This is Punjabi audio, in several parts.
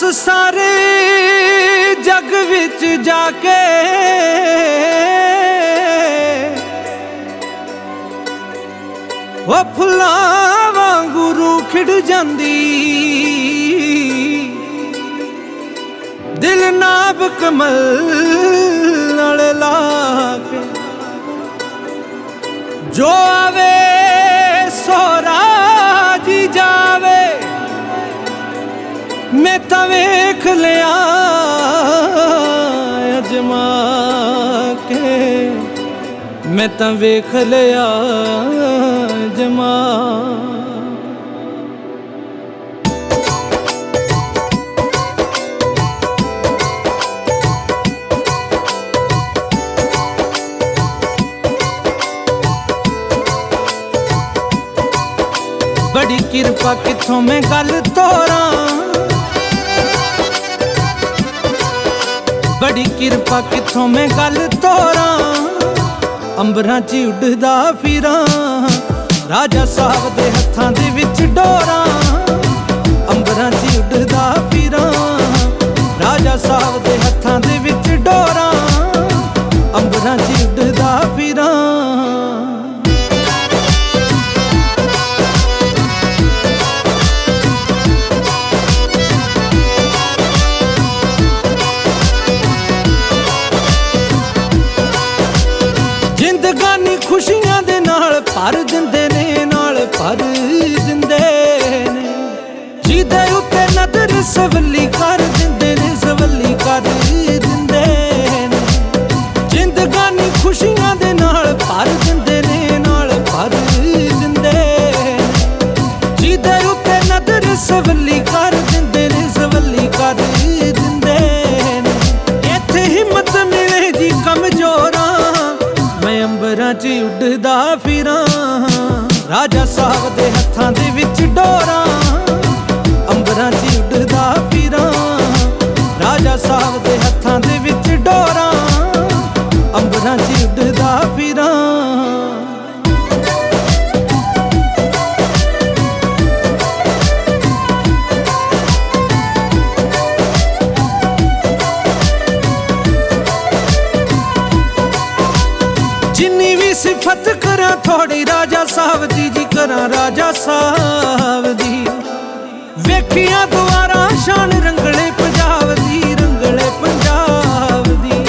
ਦੱਸ ਸਾਰੇ ਜਗ ਵਿੱਚ ਜਾ ਕੇ। ਉਹ ਫੁੱਲਾਂ ਵਾਂਗੂ ਰੂਹ ਖਿੜ ਜਾਂਦੀ। ਦਿਲ ਨਾਬ ਕਮਲ ਨਾਲ ਲਾ ਕੇ ਜੋ ਆਵੇ ਮੈਂ ਤਾਂ ਵੇਖ ਲਿਆ, ਅਜਮਾ ਕੇ। ਮੈਂ ਤਾਂ ਵੇਖ ਲਿਆ ਜਮਾ ਬੜੀ ਕਿਰਪਾ ਕਿੱਥੋਂ ਮੈਂ ਗੱਲ ਤੋਰਾਂ। ਬੜੀ ਕਿਰਪਾ ਕਿੱਥੋਂ ਮੈਂ ਗੱਲ ਤੋਰਾਂ? ਅੰਬਰਾਂ 'ਚ ਉੱਡਦਾ ਫਿਰਾਂ। ਰਾਜਾ ਸਾਹਿਬ ਦੇ ਹੱਥਾਂ ਦੇ ਵਿੱਚ ਡੋਰਾਂ। ਅੰਬਰਾਂ 'ਚ ਉੱਡਦਾ ਫਿਰਾਂ। ਰਾਜਾ ਸਾਹਿਬ ਭਰ ਦਿੰਦੇ ਨੇ, ਨਾਲ ਭਰ ਦਿੰਦੇ ਨੇ। ਜਿਹਦੇ ਉੱਤੇ ਨਜ਼ਰ ਸਵੱਲੀ ਕਰ ਦਿੰਦੇ ਨੇ, ਸਵੱਲੀ ਕਰ ਦਿੰਦੇ ਨੇ। ਜ਼ਿੰਦਗਾਨੀ ਖੁਸ਼ੀਆਂ ਦੇ ਨਾਲ ਭਰ ਦਿੰਦੇ ਨੇ, ਨਾਲ ਭਰ ਦਿੰਦੇ ਜਿਹਦੇ ਉੱਤੇ ਨਦਰ ਸਵੱਲੀ ਕਰ ਦਿੰਦੇ ਨੇ, ਸਵੱਲੀ ਕਰ ਦਿੰਦੇ ਨੇ। ਇੱਥੇ ਹਿੰਮਤ ਮਿਲੇ ਜੀ ਕਮਜ਼ੋਰਾਂ, ਮੈਂ ਅੰਬਰਾਂ 'ਚ ਉੱਡਦਾ ਫਿਰਾਂ। ਰਾਜਾ ਸਾਹਿਬ ਦੇ ਹੱਥਾਂ ਦੇ ਵਿੱਚ ਡੋਰਾਂ, ਅੰਬਰਾਂ 'ਚ ਉੱਡਦਾ ਫਿਰਾਂ ਰਾਜਾ ਸਾਹਿਬ ਦੇ ਹੱਥਾਂ ਦੇ ਵਿੱਚ ਡੋਰਾਂ ਜਿੰਨੀ ਕਰਾਂ ਥੋੜੀ ਰਾਜਾ ਸਾਹਿਬ ਦੀ ਜੀ, ਕਰਾਂ ਰਾਜਾ ਸਾਹਿਬ ਦੀ। ਵੇਖੀਆਂ ਦੁਆਰਾ ਸ਼ਾਨ ਰੰਗਲੇ ਪੰਜਾਬ ਦੀ, ਰੰਗਲੇ ਪੰਜਾਬ ਦੀ।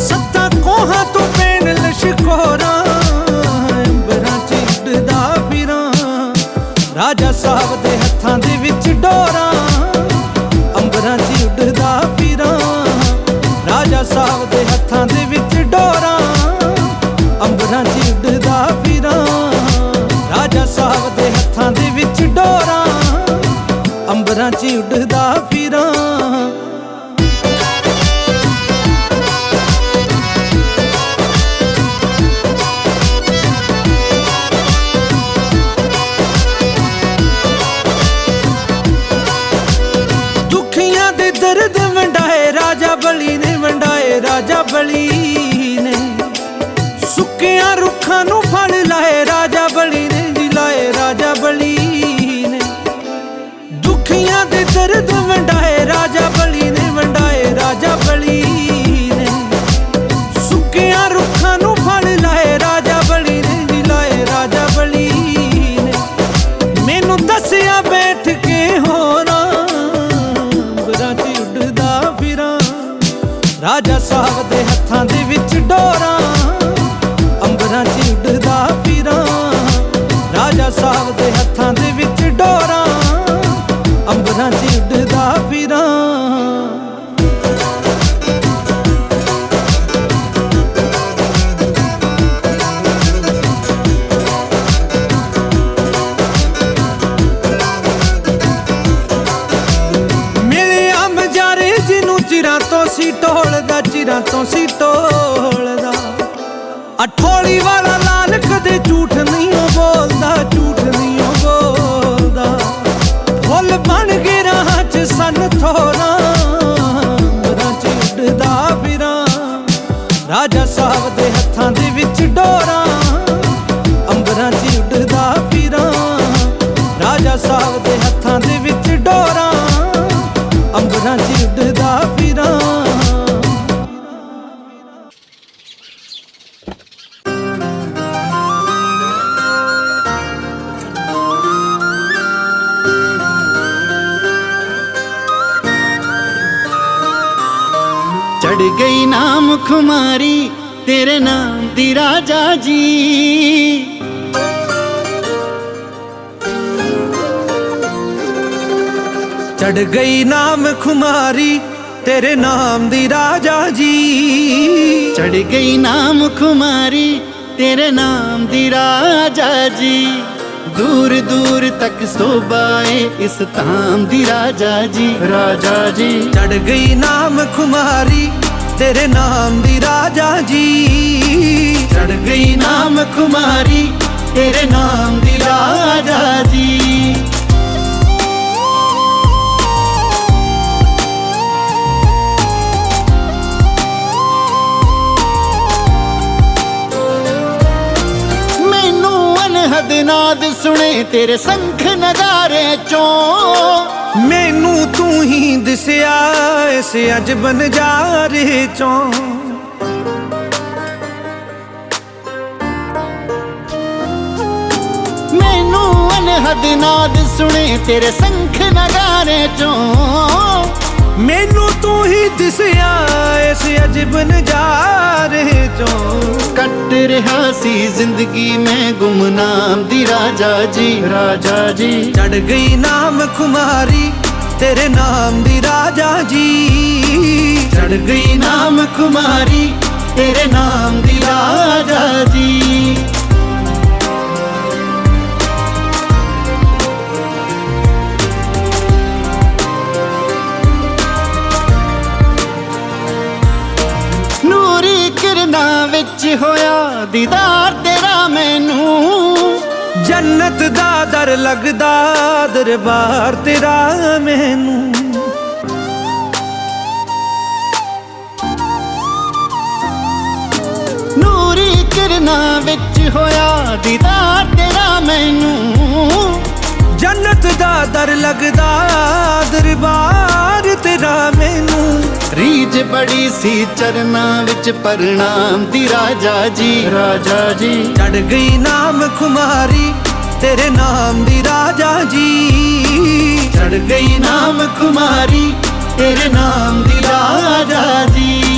ਸੱਤਾ ਕੋਹਾਂ ਤੋਂ ਪੈਣ ਲਸ਼ਕੋਰਾਂ ਅੰਬਰਾਂ ਚ ਉੱਡਦਾ ਫਿਰਾਂ। ਰਾਜਾ ਸਾਹਿਬ ਦੇ ਹੱਥਾਂ ਦੇ ਵਿੱਚ ਡੋਰਾਂ, ਅੰਬਰਾਂ 'ਚ ਉੱਡਦਾ ਫਿਰਾਂ। ਰਾਜਾ ਸਾਹਿਬ ਦੇ ਹੱਥਾਂ ਦੇ ਵਿੱਚ ਡੋਰਾਂ ਅੰਬਰਾਂ 'ਚ ਉੱਡਦਾ ਫਿਰਾਂ। ਅੰਬਰਾਂ 'ਚ ਸਨ ਥੋੜਾ ਬਰਾਂ 'ਚ ਉੱਡਦਾ ਫਿਰਾਂ। ਰਾਜਾ ਸਾਹਿਬ ਦੇ ਹੱਥਾਂ ਦੇ ਵਿੱਚ ਡੋਰਾਂ, ਅੰਬਰਾਂ 'ਚ ਉੱਡਦਾ ਫਿਰਾਂ। ਰਾਜਾ ਸਾਹਿਬ ਚੜ ਗਈ ਨਾਮ ਖੁਮਾਰੀ ਤੇਰੇ ਨਾਮ ਦੀ ਰਾਜਾ ਜੀ। ਚੜ ਗਈ ਨਾਮ ਖੁਮਾਰੀ ਤੇਰੇ ਨਾਮ ਦੀ ਰਾਜਾ ਜੀ। ਚੜ ਗਈ ਨਾਮ ਖੁਮਾਰੀ ਤੇਰੇ ਨਾਮ ਦੀ ਰਾਜਾ ਜੀ। ਦੂਰ ਦੂਰ ਤੱਕ ਸੋਬਾਏ ਇਸ ਧਾਮ ਦੀ ਰਾਜਾ ਜੀ। ਰਾਜਾ ਜੀ। ਚੜ ਗਈ ਨਾਮ ਖੁਮਾਰੀ ਤੇਰੇ ਨਾਮ ਦੀ ਰਾਜਾ ਜੀ। ਚੜ ਗਈ ਨਾਮ ਖੁਮਾਰੀ ਤੇਰੇ ਨਾਮ ਦੀ ਰਾਜਾ ਜੀ। ਨਾਦ ਸੁਣੇ ਤੇਰੇ ਸੰਖ ਨਗਾਰੇ ਚੋਂ। ਮੈਨੂੰ ਤੂੰ ਹੀ ਦਿਸਿਆ ਇਸ ਅਜਬ ਨਜ਼ਾਰੇ ਚੋਂ। ਮੈਨੂੰ ਅਨਹਦ ਨਾਦ ਸੁਣੇ ਤੇਰੇ ਸੰਖ ਨਗਾਰੇ ਚੋਂ। ਅਜਬ ਨਜ਼ਾਰੇ ਚੋਂ। ਕੱਟ ਰਿਹਾ ਸੀ ਜ਼ਿੰਦਗੀ ਮੈਂ ਗੁਮਨਾਮ ਦੀ ਰਾਜਾ ਜੀ ਰਾਜਾ ਜੀ। ਚੜ ਗਈ ਨਾਮ ਖੁਮਾਰੀ ਤੇਰੇ ਨਾਮ ਦੀ ਰਾਜਾ ਜੀ। ਚੜ ਗਈ ਨਾਮ ਕੁਮਾਰੀ ਤੇਰੇ ਨਾਮ ਦੀ ਰਾਜਾ ਜੀ। ਵਿੱਚ ਹੋਇਆ ਦੀਦਾਰ ਤੇਰਾ ਮੈਨੂੰ। ਜੰਨਤ ਦਾ ਦਰ ਲੱਗਦਾ ਦਰਬਾਰ ਤੇਰਾ ਮੈਨੂੰ। ਨੂਰੀ ਕਿਰਨਾਂ ਵਿੱਚ ਹੋਇਆ ਦੀਦਾਰ ਤੇਰਾ ਮੈਨੂੰ। ਜੰਨਤ ਦਾ ਦਰ ਲੱਗਦਾ ਦਰਬਾਰ ਤੇਰਾ ਮੈਨੂੰ। ਰੀਜ ਬੜੀ ਸੀ ਚਰਨਾਂ ਵਿੱਚ ਪ੍ਰਣਾਮ ਦੀ ਰਾਜਾ ਜੀ। ਰਾਜਾ ਜੀ। ਚੜ ਗਈ ਨਾਮ ਖੁਮਾਰੀ ਤੇਰੇ ਨਾਮ ਦੀ ਰਾਜਾ ਜੀ। ਚੜ ਗਈ ਨਾਮ ਕੁਮਾਰੀ ਤੇਰੇ ਨਾਮ ਦੀ ਰਾਜਾ ਜੀ।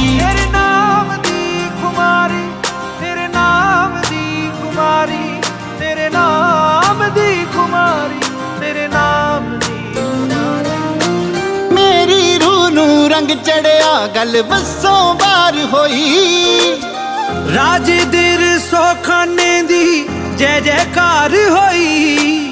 ਰੰਗ ਚੜਿਆ ਗੱਲ ਵਸੋਂ ਬਾਰ ਹੋਈ। ਰਾਜ ਦਿਰ ਸੋਖਾਨੇ ਦੀ ਜੈ ਜੈਕਾਰ ਹੋਈ।